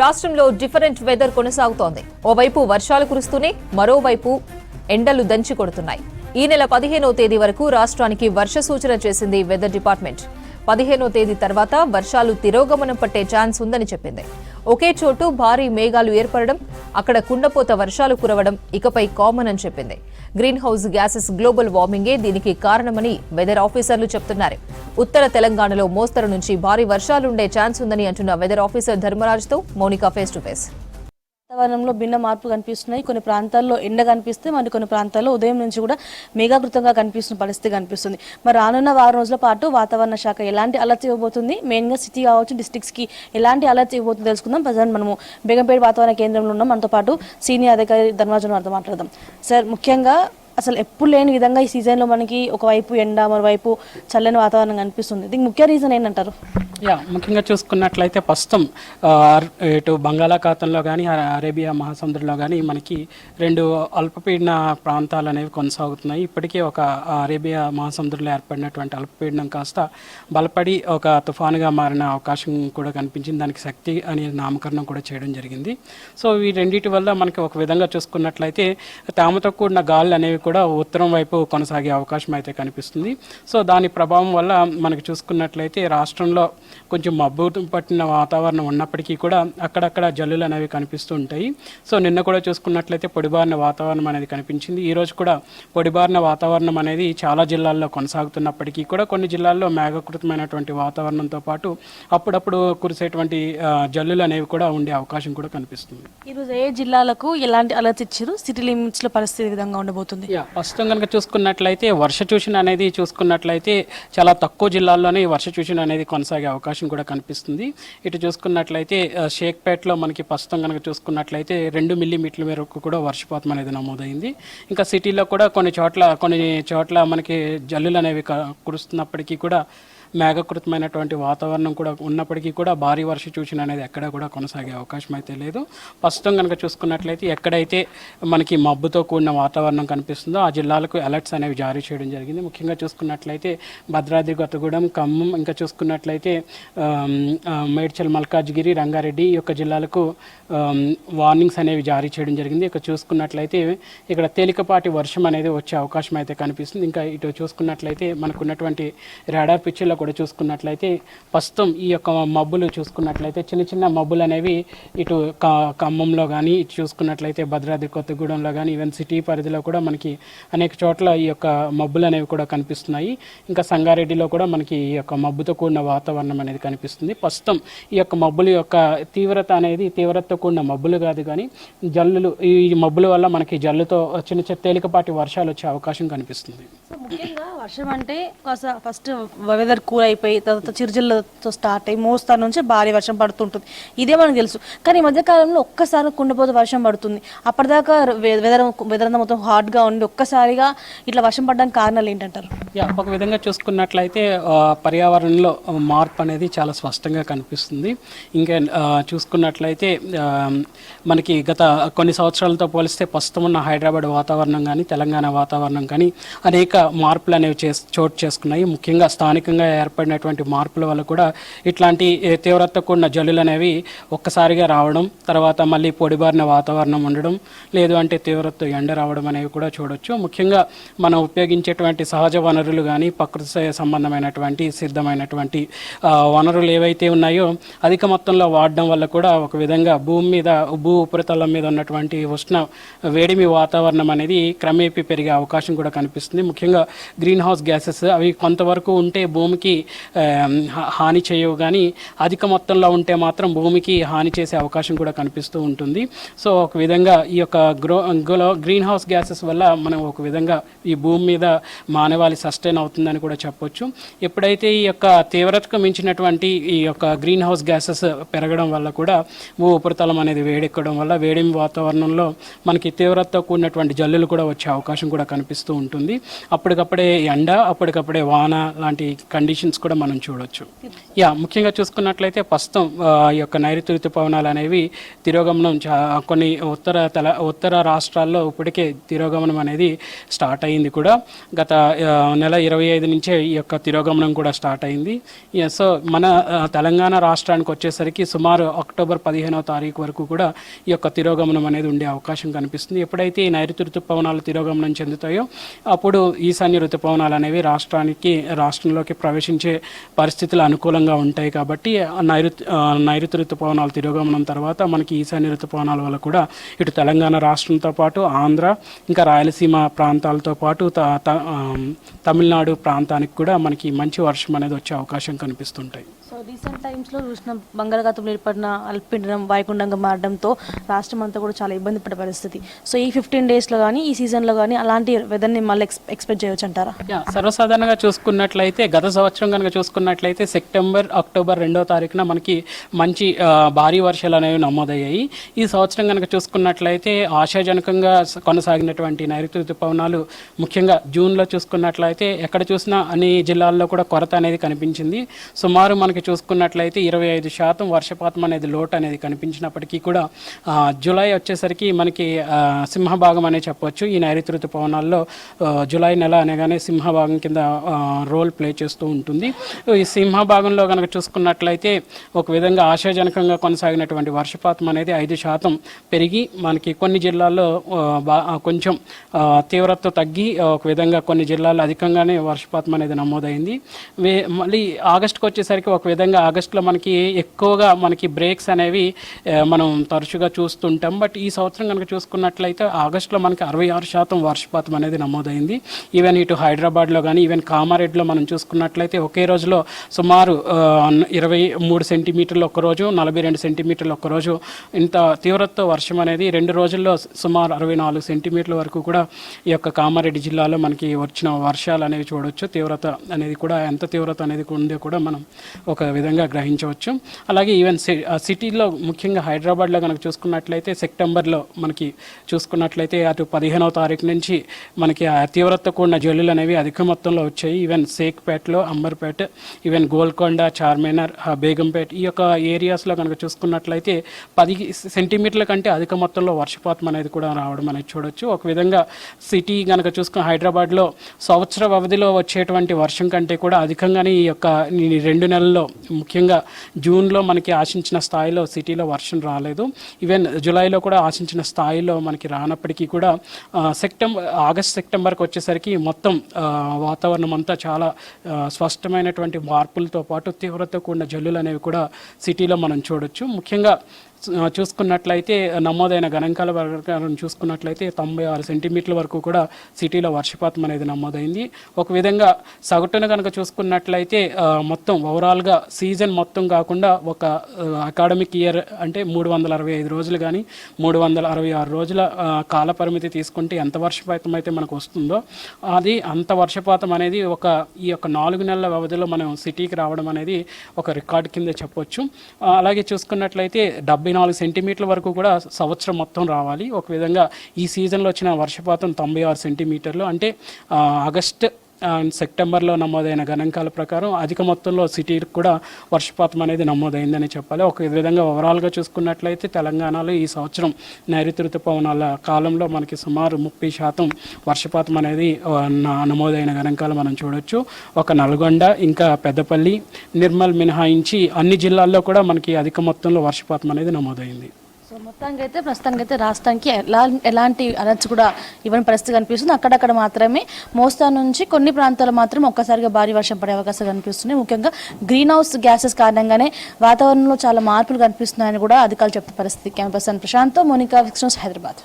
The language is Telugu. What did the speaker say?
రాష్ట్రంలో డిఫరెంట్ వెదర్ కొనసాగుతోంది. ఓవైపు వర్షాలు కురుస్తూనే మరోవైపు ఎండలు దంచి కొడుతున్నాయి. ఈ నెల పదిహేనో తేదీ వరకు రాష్ట్రానికి వర్ష సూచన చేసింది వెదర్ డిపార్ట్మెంట్. పదిహేనో తేదీ తర్వాత వర్షాలు తిరోగమనం పట్టే ఛాన్స్ ఉందని చెప్పింది. ఒకే చోటు భారీ మేఘాలు ఏర్పడడం అక్కడ కుండపోత వర్షాలు కురవడం ఇకపై కామన్ అని చెప్పింది. గ్రీన్ హౌస్ గ్యాసెస్ గ్లోబల్ వార్మింగే దీనికి కారణమని వెదర్ ఆఫీసర్లు చెప్తున్నారు. ఉత్తర తెలంగాణలో మోస్తరు నుంచి భారీ వర్షాలుండే ఛాన్స్ ఉందని అంటున్న వెదర్ ఆఫీసర్ ధర్మరాజ్తో మౌనిక ఫేస్ టు ఫేస్. వాతావరణంలో భిన్న మార్పు కనిపిస్తున్నాయి. కొన్ని ప్రాంతాల్లో ఎండ కనిపిస్తే మరి కొన్ని ప్రాంతాల్లో ఉదయం నుంచి కూడా మేఘాకృతంగా కనిపిస్తున్న పరిస్థితి కనిపిస్తుంది. మరి రానున్న వారం రోజుల పాటు వాతావరణ శాఖ ఎలాంటి అలర్ట్ ఇవ్వబోతుంది? మెయిన్గా సిటీ కావచ్చు డిస్టిక్స్కి ఎలాంటి అలర్ట్ ఇవ్వబోతుంది తెలుసుకుందాం. ప్రజెంట్ మనము బేగంపేట వాతావరణ కేంద్రంలో ఉన్నాం. మనతో పాటు సీనియర్ అధికారి ధర్మరాజు వారితో మాట్లాడదాం. సార్ ముఖ్యంగా అసలు ఎప్పుడు లేని విధంగా ఈ సీజన్లో మనకి ఒకవైపు ఎండ మరోవైపు చల్లని వాతావరణం కనిపిస్తుంది. దీనికి ముఖ్య రీజన్ ఏంటంటారు యా ముఖ్యంగా చూసుకున్నట్లయితే ప్రస్తుతం ఇటు బంగాళాఖాతంలో కానీ అరేబియా మహాసముద్రంలో కానీ మనకి రెండు అల్పపీడన ప్రాంతాలు అనేవి కొనసాగుతున్నాయి. ఇప్పటికే ఒక అరేబియా మహాసముద్రంలో ఏర్పడినటువంటి అల్పపీడనం కాస్త బలపడి ఒక తుఫానుగా మారిన అవకాశం కూడా కనిపించింది. దానికి శక్తి అనే నామకరణం కూడా చేయడం జరిగింది. సో ఈ రెండింటి వల్ల మనకి ఒక విధంగా చూసుకున్నట్లయితే తేమతో కూడిన గాలులు అనేవి కూడా ఉత్తరం వైపు కొనసాగే అవకాశం అయితే కనిపిస్తుంది. సో దాని ప్రభావం వల్ల మనకు చూసుకున్నట్లయితే రాష్ట్రంలో కొంచెం మబ్బు పట్టిన వాతావరణం ఉన్నప్పటికీ కూడా అక్కడక్కడ జల్లులు అనేవి కనిపిస్తూ ఉంటాయి. సో నిన్న కూడా చూసుకున్నట్లయితే పొడిబారిన వాతావరణం అనేది కనిపించింది. ఈరోజు కూడా పొడిబారిన వాతావరణం అనేది చాలా జిల్లాల్లో కొనసాగుతున్నప్పటికీ కూడా కొన్ని జిల్లాల్లో మేఘకృతమైనటువంటి వాతావరణంతో పాటు అప్పుడప్పుడు కురిసేటువంటి జల్లులు అనేవి కూడా ఉండే అవకాశం కూడా కనిపిస్తుంది. ఈరోజు ఏ జిల్లాలకు ఎలాంటి అలర్ట్స్ ఇచ్చారు? సిటీ లిమిట్స్లో పరిస్థితి విధంగా ఉండబోతుంది? యా ప్రస్తుతం కనుక చూసుకున్నట్లయితే వర్ష ట్యూషన్ అనేది చూసుకున్నట్లయితే చాలా తక్కువ జిల్లాల్లోనే వర్ష ట్యూషన్ అనేది కొనసాగే అవకాశం కూడా కనిపిస్తుంది. ఇటు చూసుకున్నట్లయితే షేక్పేటలో షేక్పేట్లో మనకి ప్రస్తుతం కనుక చూసుకున్నట్లయితే రెండు మిల్లీమీటర్ల మేరకు కూడా వర్షపాతం అనేది నమోదైంది. ఇంకా సిటీలో కూడా కొన్ని చోట్ల కొన్ని చోట్ల మనకి జల్లులు అనేవి కురుస్తున్నప్పటికీ కూడా మేఘకృతమైనటువంటి వాతావరణం కూడా ఉన్నప్పటికీ కూడా భారీ వర్ష సూచన అనేది ఎక్కడ కూడా కొనసాగే అవకాశం అయితే లేదు. ప్రస్తుతం కనుక చూసుకున్నట్లయితే ఎక్కడైతే మనకి మబ్బుతో కూడిన వాతావరణం కనిపిస్తుందో ఆ జిల్లాలకు అలర్ట్స్ అనేవి జారీ చేయడం జరిగింది. ముఖ్యంగా చూసుకున్నట్లయితే భద్రాద్రి కొత్తగూడెం ఖమ్మం ఇంకా చూసుకున్నట్లయితే మేడ్చల్ మల్కాజ్గిరి రంగారెడ్డి ఈ యొక్క జిల్లాలకు వార్నింగ్స్ అనేవి జారీ చేయడం జరిగింది. ఇక చూసుకున్నట్లయితే ఇక్కడ తేలికపాటి వర్షం అనేది వచ్చే అవకాశం అయితే కనిపిస్తుంది. ఇంకా ఇటు చూసుకున్నట్లయితే మనకున్నటువంటి రాడార్ పిక్చర్లో కూడా చూసుకున్నట్లయితే ప్రస్తుతం ఈ యొక్క మబ్బులు చూసుకున్నట్లయితే చిన్న చిన్న మబ్బులు అనేవి ఇటు క- ఖమ్మంలో కానీ ఇటు చూసుకున్నట్లయితే భద్రాద్రి కొత్తగూడెంలో కానీ ఈవెన్ సిటీ పరిధిలో కూడా మనకి అనేక చోట్ల ఈ యొక్క మబ్బులు అనేవి కూడా కనిపిస్తున్నాయి. ఇంకా సంగారెడ్డిలో కూడా మనకి ఈ యొక్క మబ్బుతో కూడిన వాతావరణం అనేది కనిపిస్తుంది. ప్రస్తుతం ఈ యొక్క మబ్బుల యొక్క తీవ్రత అనేది తీవ్రతతో కూడిన మబ్బులు కాదు కానీ జల్లులు ఈ మబ్బుల వల్ల మనకి జల్లుతో చిన్న చిన్న తేలికపాటి వర్షాలు వచ్చే అవకాశం కనిపిస్తుంది. ముఖ్యంగా వర్షం అంటే ఫస్ట్ వెదర్ కూల్ అయిపోయి తర్వాత చిరుజిల్లతో స్టార్ట్ అయ్యి మోస్తారు నుంచి భారీ వర్షం పడుతుంటుంది. ఇదే మనకు తెలుసు. కానీ ఈ మధ్యకాలంలో ఒక్కసారి కుండపోతే వర్షం పడుతుంది. అప్పటిదాకా వెదర్ వెదర్ అంతా మొత్తం హాట్గా ఉండి ఒక్కసారిగా ఇట్లా వర్షం పడడానికి కారణాలు ఏంటంటారు? యా ఒక విధంగా చూసుకున్నట్లయితే పర్యావరణంలో మార్పు అనేది చాలా స్పష్టంగా కనిపిస్తుంది. ఇంకా చూసుకున్నట్లయితే మనకి గత కొన్ని సంవత్సరాలతో పోలిస్తే ప్రస్తుతం ఉన్న హైదరాబాద్ వాతావరణం కానీ తెలంగాణ వాతావరణం కానీ అనేక మార్పులు అనేవి చేస్ చోటు చేసుకున్నాయి. ముఖ్యంగా స్థానికంగా ఏర్పడినటువంటి మార్పుల వల్ల కూడా ఇట్లాంటి తీవ్రత కూడిన జల్లులు అనేవి ఒక్కసారిగా రావడం తర్వాత మళ్ళీ పొడిబారిన వాతావరణం ఉండడం లేదు అంటే తీవ్రత ఎండ రావడం అనేవి కూడా చూడొచ్చు. ముఖ్యంగా మనం ఉపయోగించేటువంటి సహజ వనరులు కానీ ప్రకృతి సంబంధమైనటువంటి సిద్ధమైనటువంటి వనరులు ఏవైతే ఉన్నాయో అధిక మొత్తంలో వాడడం వల్ల కూడా ఒక విధంగా భూమి మీద భూ ఉపరితలం మీద ఉన్నటువంటి ఉష్ణ వేడిమి వాతావరణం అనేది క్రమేపీ పెరిగే అవకాశం కూడా కనిపిస్తుంది. ముఖ్యంగా గ్రీన్ హౌస్ గ్యాసెస్ అవి కొంతవరకు ఉంటే భూమికి హాని చేయవు కానీ అధిక మొత్తంలో ఉంటే మాత్రం భూమికి హాని చేసే అవకాశం కూడా కనిపిస్తూ ఉంటుంది. సో ఒక విధంగా ఈ యొక్క గ్రో గ్రీన్ హౌస్ గ్యాసెస్ వల్ల మనం ఒక విధంగా ఈ భూమి మీద మానవాళి సస్టైన్ అవుతుందని కూడా చెప్పొచ్చు. ఎప్పుడైతే ఈ యొక్క తీవ్రతకు మించినటువంటి ఈ యొక్క గ్రీన్ హౌస్ గ్యాసెస్ పెరగడం వల్ల కూడా భూ ఉపరితలం అనేది వేడెక్కడం వల్ల వేడిమి వాతావరణంలో మనకి తీవ్రతతో కూడినటువంటి జల్లులు కూడా వచ్చే అవకాశం కూడా కనిపిస్తూ ఉంటుంది. అప్పటికప్పుడే ఎండ అప్పటికప్పుడే వాన లాంటి కండిషన్స్ కూడా మనం చూడొచ్చు. యా ముఖ్యంగా చూసుకున్నట్లయితే ప్రస్తుతం ఆ, ఈ యొక్క నైరుతి ఋతుపవనాలు అనేవి తిరోగమనం చా కొన్ని ఉత్తర తెల ఉత్తర రాష్ట్రాల్లో ఇప్పటికే తిరోగమనం అనేది స్టార్ట్ అయింది కూడా. గత నెల ఇరవై ఐదు నుంచే ఈ యొక్క తిరోగమనం కూడా స్టార్ట్ అయింది. సో మన తెలంగాణ రాష్ట్రానికి వచ్చేసరికి సుమారు అక్టోబర్ పదిహేనవ తారీఖు వరకు కూడా ఈ యొక్క తిరోగమనం అనేది ఉండే అవకాశం కనిపిస్తుంది. ఎప్పుడైతే ఈ నైరుతి ఋతుపవనాలు తిరోగమనం చెందుతాయో అప్పుడు ఈశాన్య ఋతుపవనాలు అనేవి రాష్ట్రానికి రాష్ట్రంలోకి ప్రవేశించే పరిస్థితులు అనుకూలంగా ఉంటాయి కాబట్టి నైరుతి నైరుతి ఋతుపవనాలు తిరోగమనం తర్వాత మనకి ఈశాన్య ఋతుపవనాల వల్ల కూడా ఇటు తెలంగాణ రాష్ట్రంతో పాటు ఆంధ్ర ఇంకా రాయలసీమ ప్రాంతాలతో పాటు త- త- తమిళనాడు ప్రాంతానికి కూడా మనకి మంచి వర్షం అనేది వచ్చే అవకాశం కనిపిస్తుంటాయి. సో రీసెంట్ టైమ్స్లో చూసిన బంగాళాఖాతంలో ఏర్పడిన అల్పిండడం వాయకుండంగా మారడంతో రాష్ట్రం అంతా కూడా చాలా ఇబ్బంది పడే పరిస్థితి. సో ఈ ఫిఫ్టీన్ డేస్లో కానీ ఈ సీజన్లో కానీ అలాంటి వెదర్ని మళ్ళీ ఎక్స్పెక్ట్ చేయొచ్చు అంటారా? యా సర్వసాధారణంగా చూసుకున్నట్లయితే గత సంవత్సరం కనుక చూసుకున్నట్లయితే సెప్టెంబర్ అక్టోబర్ రెండో తారీఖున మనకి మంచి భారీ వర్షాలు అనేవి నమోదయ్యాయి. ఈ సంవత్సరం కనుక చూసుకున్నట్లయితే ఆశాజనకంగా కొనసాగినటువంటి నైరుతి ఋతుపవనాలు ముఖ్యంగా జూన్లో చూసుకున్నట్లయితే ఎక్కడ చూసినా అన్ని జిల్లాల్లో కూడా కొరత అనేది కనిపించింది. సుమారు మనకి చూసుకున్నట్లయితే ఇరవై ఐదు శాతం వర్షపాతం అనేది లోటు అనేది కనిపించినప్పటికీ కూడా జూలై వచ్చేసరికి మనకి సింహభాగం అనే చెప్పొచ్చు. ఈ నైరుతి ఋతుపవనాల్లో జూలై నెల అనగానే సింహభాగం కింద రోల్ ప్లే చేస్తూ ఉంటుంది. ఈ సింహభాగంలో కనుక చూసుకున్నట్లయితే ఒక విధంగా ఆశాజనకంగా కొనసాగినటువంటి వర్షపాతం అనేది ఐదు శాతం పెరిగి మనకి కొన్ని జిల్లాల్లో బా కొంచెం తీవ్రత తగ్గి ఒక విధంగా కొన్ని జిల్లాల్లో అధికంగానే వర్షపాతం అనేది నమోదైంది. వే మళ్ళీ ఆగస్టుకు వచ్చేసరికి ఒక విధంగా ఆగస్టులో మనకి ఎక్కువగా మనకి బ్రేక్స్ అనేవి మనం తరచుగా చూస్తుంటాం. బట్ ఈ సంవత్సరం కనుక చూసుకున్నట్లయితే ఆగస్టులో మనకి అరవై ఆరు శాతం వర్షపాతం అనేది నమోదైంది. ఈవెన్ ఇటు హైదరాబాద్లో కానీ ఈవెన్ కామారెడ్డిలో మనం చూసుకున్నట్లయితే ఒకే రోజులో సుమారు ఇరవై మూడు సెంటీమీటర్లు ఒకరోజు నలభై రెండు సెంటీమీటర్లు ఒకరోజు ఇంత తీవ్రతతో వర్షం అనేది రెండు రోజుల్లో సుమారు అరవై నాలుగు సెంటీమీటర్ల వరకు కూడా ఈ యొక్క కామారెడ్డి జిల్లాలో మనకి వచ్చిన వర్షాలు అనేవి చూడవచ్చు తీవ్రత అనేది కూడా ఎంత తీవ్రత అనేది ఉందో కూడా మనం ఒక విధంగా గ్రహించవచ్చు. అలాగే ఈవెన్ సి- ఆ సిటీలో ముఖ్యంగా హైదరాబాద్లో కనుక చూసుకున్నట్లయితే సెప్టెంబర్లో మనకి చూసుకున్నట్లయితే అటు పదిహేనవ తారీఖు నుంచి మనకి ఆ తీవ్రత కూడిన జల్లులు అనేవి అధిక మొత్తంలో వచ్చాయి. ఈవెన్ సేక్పేటలో అంబర్పేట ఈవెన్ గోల్కొండ చార్మినార్ బేగంపేట బేగంపేట్ ఈ యొక్క ఏరియాస్లో కనుక చూసుకున్నట్లయితే పది సెంటీమీటర్ల కంటే అధిక మొత్తంలో వర్షపాతం అనేది కూడా రావడం అనేది చూడొచ్చు. ఒక విధంగా సిటీ కనుక చూసుకున్న హైదరాబాద్లో సంవత్సర వ్యవధిలో వచ్చేటువంటి వర్షం కంటే కూడా అధికంగానే ఈ యొక్క రెండు నెలల్లో ముఖ్యంగా జూన్లో మనకి ఆశించిన స్థాయిలో సిటీలో వర్షం రాలేదు. ఈవెన్ జూలైలో కూడా ఆశించిన స్థాయిలో మనకి రానప్పటికీ కూడా సెప్టెంబర్ ఆగస్ట్ సెప్టెంబర్కి వచ్చేసరికి మొత్తం వాతావరణం అంతా చాలా స్పష్టమైనటువంటి మార్పులతో పాటు తీవ్రత కూడిన జల్లులు అనేవి కూడా సిటీలో మనం చూడొచ్చు. ముఖ్యంగా చూసుకున్నట్లయితే నమోదైన గణాంకాల ప్రకారం చూసుకున్నట్లయితే తొంభై ఆరు సెంటీమీటర్ల వరకు కూడా సిటీలో వర్షపాతం అనేది నమోదైంది. ఒక విధంగా సగటున కనుక చూసుకున్నట్లయితే మొత్తం ఓవరాల్గా సీజన్ మొత్తం కాకుండా ఒక అకాడమిక్ ఇయర్ అంటే మూడు వందల అరవై ఐదు రోజులు కానీ మూడు వందల అరవై ఆరు రోజుల కాలపరిమితి కాల పరిమితి తీసుకుంటే ఎంత వర్షపాతం అయితే మనకు వస్తుందో అది అంత వర్షపాతం అనేది ఒక ఈ యొక్క నాలుగు నెలల వ్యవధిలో మనం సిటీకి రావడం అనేది ఒక రికార్డ్ కింద చెప్పొచ్చు. అలాగే చూసుకున్నట్లయితే డెబ్బై నాలుగు సెంటీమీటర్ల వరకు కూడా సంవత్సరం మొత్తం రావాలి. ఒక విధంగా ఈ సీజన్లో వచ్చిన వర్షపాతం తొంభై ఆరు సెంటీమీటర్లు. అంటే ఆగస్ట్ సెప్టెంబర్లో నమోదైన గణాంకాల ప్రకారం అధిక మొత్తంలో సిటీకి కూడా వర్షపాతం అనేది నమోదైందని చెప్పాలి. ఒక విధంగా ఓవరాల్గా చూసుకున్నట్లయితే తెలంగాణలో ఈ సంవత్సరం నైరుతి ఋతుపవనాల కాలంలో మనకి సుమారు ముప్పై శాతం వర్షపాతం అనేది నమోదైన గణాంకాలు మనం చూడొచ్చు. ఒక నల్గొండ ఇంకా పెద్దపల్లి నిర్మల్ మినహాయించి అన్ని జిల్లాల్లో కూడా మనకి అధిక మొత్తంలో వర్షపాతం అనేది నమోదైంది. సో మొత్తానికి అయితే ప్రస్తుతానికి అయితే రాష్ట్రానికి ఎలా ఎలాంటి అలర్ట్స్ కూడా ఇవ్వని పరిస్థితి కనిపిస్తుంది. అక్కడక్కడ మాత్రమే మోస్తా నుంచి కొన్ని ప్రాంతాలు మాత్రం ఒక్కసారిగా భారీ వర్షం పడే అవకాశాలు కనిపిస్తున్నాయి. ముఖ్యంగా గ్రీన్ హౌస్ గ్యాసెస్ కారణంగానే వాతావరణంలో చాలా మార్పులు కనిపిస్తున్నాయని కూడా అధికారులు చెప్తున్న పరిస్థితి. కెమెరా పర్సన్ ప్రశాంత్ మోనికా విక్రమ్స్ హైదరాబాద్.